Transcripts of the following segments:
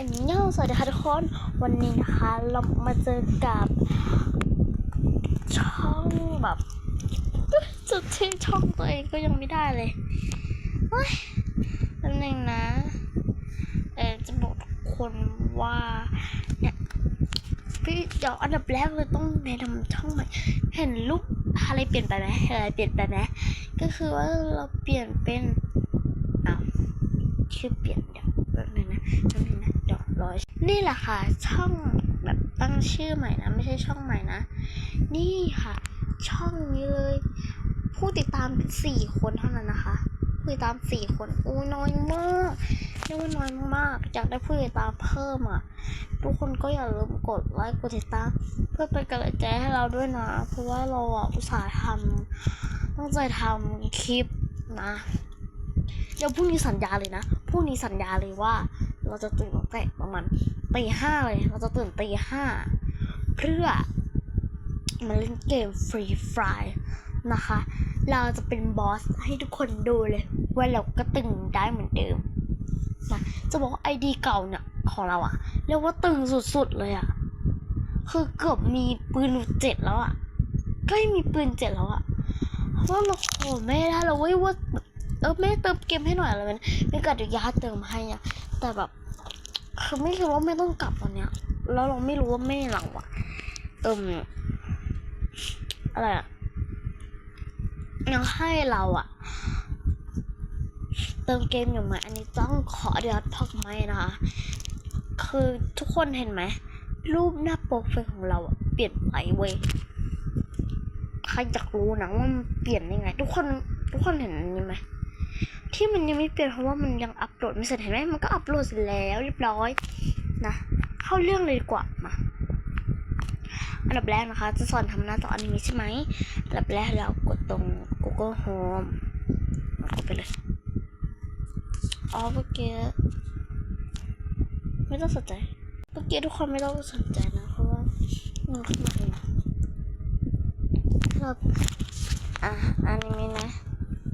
อันนี้ย่อสวัสดีค่ะทุกคนวันนี้นะคะ เรามาเจอกับ ช่องแบบจุดที่ช่องตัวเองก็ยังไม่ได้เลยเฮ้ยแป๊บนึงนะเออจะบอกทุกคนว่าเนี่ยพี่เดี๋ยวอันดับแรกเลยต้องแนะนำช่องใหม่เห็นรูปอะไรเปลี่ยนไปไหมอะไรเปลี่ยนไปไหมก็คือว่าเราเปลี่ยนเป็นอ้าวชื่อเปลี่ยนเดี๋ยวแป๊บนึงนะแป๊บนึงนะ เดี๋ยนี่แหละค่ะ ช่องแบบตั้งชื่อใหม่นะ ไม่ใช่ช่องใหม่นะ นี่ค่ะ ช่องนี้เลย ผู้ติดตามสี่คนเท่านั้นนะคะผู้ติดตามสี่คนโอ้น้อยมากเรียกว่าน้อยมากอยากได้ผู้ติดตามเพิ่มอะ ทุกคนก็อย่าลืมกดไลค์กดติดตาม เพื่อเป็นกำลังใจให้เราด้วยนะ เพราะว่าเราอะอุตส่าห์ทำตั้งใจทำคลิปนะเดี๋ยวพรุ่งนี้สัญญาเลยนะพรุ่งนี้สัญญาเลยว่า เราจะตื่นตั้งแต่ประมาณตีห้าเลย เราจะตื่นตีห้าเพื่อมาเล่นเกมฟรีไฟนะคะ เราจะเป็นบอสให้ทุกคนดูเลยว่าเราก็ตึงได้เหมือนเดิมนะจะบอกว่าไอดีเก่าเนี่ยของเราอะเรียกว่าตึงสุดๆเลยอะคือเกือบมีปืนเจ็ดแล้วอะใกล้มีปืนเจ็ดแล้วอะเพราะว่าเราขอไม่ได้แล้วเว้ยว่าเออไม่เติมเกมให้หน่อยอะไรมันไม่กัดยาเติมให้อะ แต่แบบ คือไม่คิดว่าไม่ต้องกลับวันเนี้ย แล้วเราไม่รู้ว่าแม่เราอะเติมอะไรอะยังให้เราอะเติมเกมอยู่ไหมอันนี้ต้องขออนุญาตพักไหมนะคะ คือทุกคนเห็นไหม รูปหน้าโปรไฟล์ของเราอะเปลี่ยนไปเว้ยใครอยากรู้นะว่ามันเปลี่ยนยังไง ทุกคนทุกคนเห็นอันนี้ไหม ที่มันยังไม่เปลี่ยนเพราะว่ามันยังอัปโหลดไม่เสร็จเห็นไหมมันก็อัปโหลดเสร็จแล้วเรียบร้อยนะเข้าเรื่องเลยดีกว่ามาอันดับแรกนะคะ จะสอนทำหน้าจออนิเมะใช่ไหมอันดับแรกเรากดตรง Google Home กดไปเลยอ๋อเมื่อกี้ไม่ต้องสนใจเมื่อกี้ทุกคนไม่ต้องสนใจนะ เพราะว่ามันขึ้นมาเองเราอะอันนี้มีนะ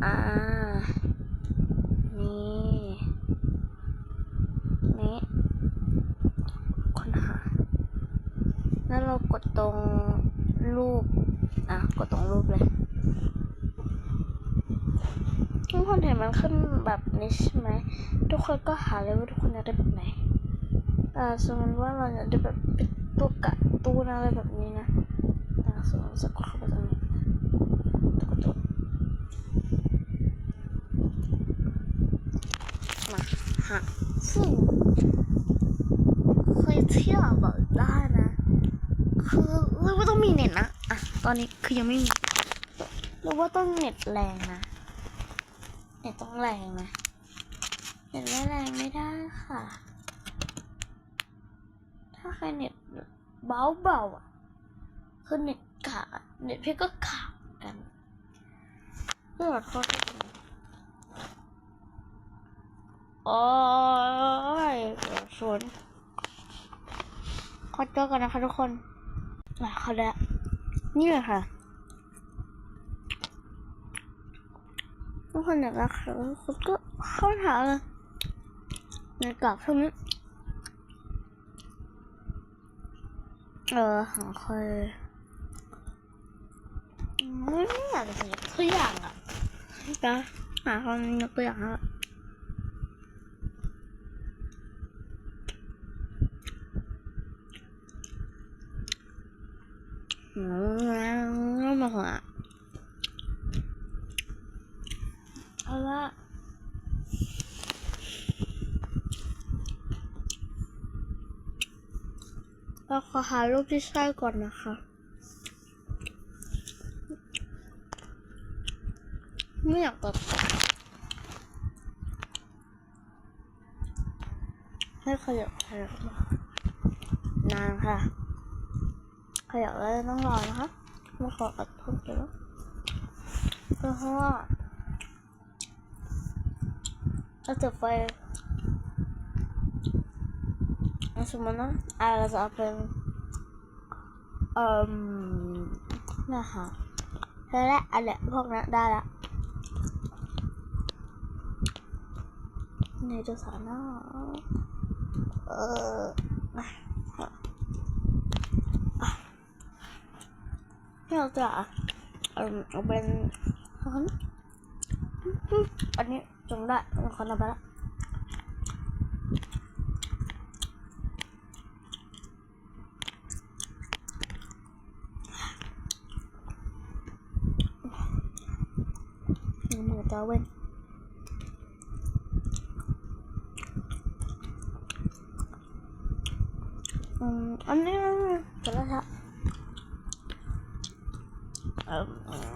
อ่า นี่ นี่ค้นหา แล้วเรากดตรงรูป อะ กดตรงรูปเลยทุกคนเห็นมันขึ้นแบบนี้ใช่ไหม ทุกคนก็หาเลยว่าทุกคนอยากได้แบบไหนอ่าสมมติว่าเราอยากได้แบบเป็นตัวกะตูนอะไรแบบนี้นะอ่าสมมติจะกดเข้าไปตรงนี้ตัวการ์ตูนมาหาซึ่งเคยเที่ยวแบบได้นะ คือเรียกว่าต้องมีเน็ตนะ อะ ตอนนี้คือยังไม่มีรียกว่าต้องเน็ตแรงนะ เน็ตต้องแรงนะ เน็ตไม่แรงไม่ได้ค่ะ ถ้าใครเน็ตเบาเบาๆอะ คือเน็ตกาเน็ตพี่ก็กากเหมือนกันเพื่อขอโทษทุกคนโอ้ยเดี๋ยวชนขอตัวกันนะคะทุกคนอะเขาแล้ว 你嘞哈？我喝那个喝好多，喝啥了？那搞什么？呃，很喝。嗯，那个是不了，然后那个不了。嗯。 หัวเอาละเราขอหารูปที่ใช่ก่อนนะคะ ไม่อยากตัดให้ขยับขยับนานค่ะขยับแล้วต้องรอนะคะ ไม่ขออัดเพิ่มเติวเพราะว่าเราจะไปสมมติว่าเราจะเอาเป็นอ่อนะคะและอะละพวกนั้นได้ละในตัวสารนอเออ เอาจะเออเอาเป็นอันนี้จงได้ขอนำไปละมือจ้าเว้นอืมอันนี้เสร็จแล้ว ครับเออ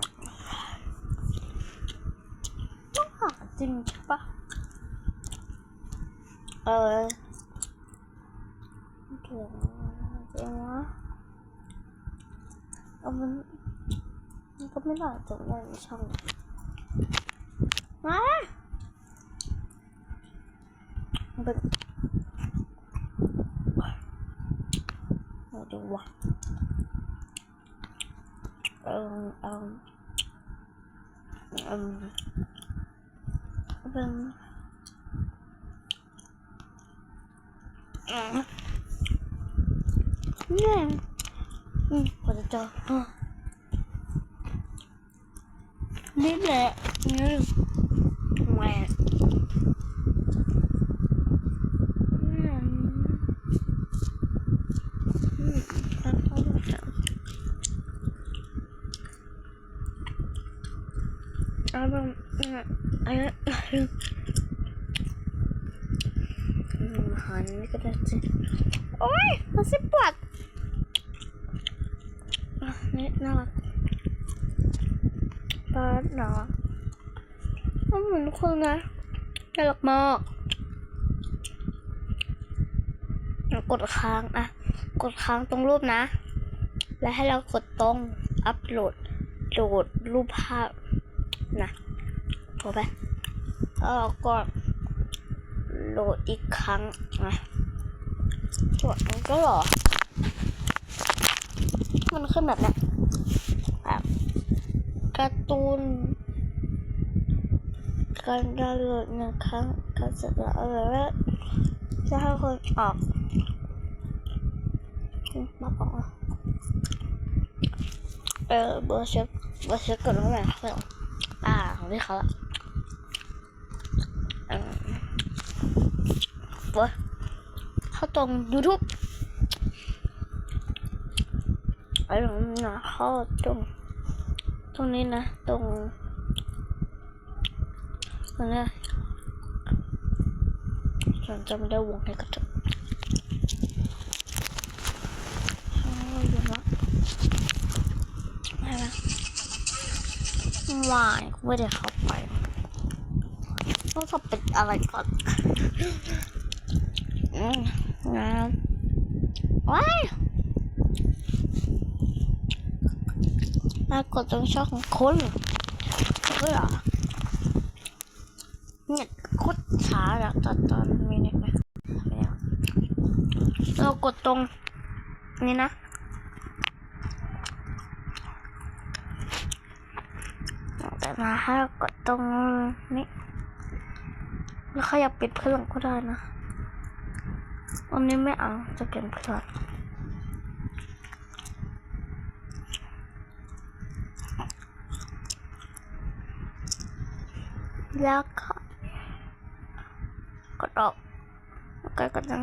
ต้องจริงปะเออเก่งจริงวะเอามันมันก็ไม่น่าจะได้นช่องมามันเป็นเอาดูวะเออเออเออเป็นเนี่ยอืมกว่า จะเจออะนี่แหละนี่แหวกอืม ตั้งเข้ามาแล้วับผมอันนี้นหันนี่ก็ได้สิโอ้ยมันสิปวดอะนี่น่ารักปาดหนามันเหมือนคนนะน่ารักมากอะกดค้างอะกดค้างตรงรูปนะ แล้วให้เรากดตรงอัปโหลดโหลดรูปภาพ นะพอไปแล้วก็โหลดอีกครั้งนะกดมันก็หรอ มันขึ้นแบบนี้แบบการ์ตูนการดาวน์โหลดหนึ่งครั้งการเสร็จแล้วเอาไว้ว่าจะให้คนออกมาบอกเออเบอร์เช็คเบอร์เช็คก่อนว่าไงเของที่เขาละเออเบอร์เข้าตรง YouTube ไอ้ตรงนี้นะเข้าตรง ตรงนี้นะ ตรงตรงนี้ฉันจะไม่ได้วงให้กระจก เอาอยู่ละได้ไหม วายไม่ได้เข้าไปต้องทำเป็นอะไรก่อนนะว้ายมากดตรงช่องคนเพื่อเนี่ยโคตรช้าอะตอนตอนมีเน็ตไหมเอาเรากดตรง นี่นะ แต่มาให้เรากดตรงนี้ แล้วเขาอยับปิดเครื่องก็ได้นะอันนี้ไม่เอาจะเปลี่ยนเพื่อนแล้วก็กดออกแล้วก็กดนั้น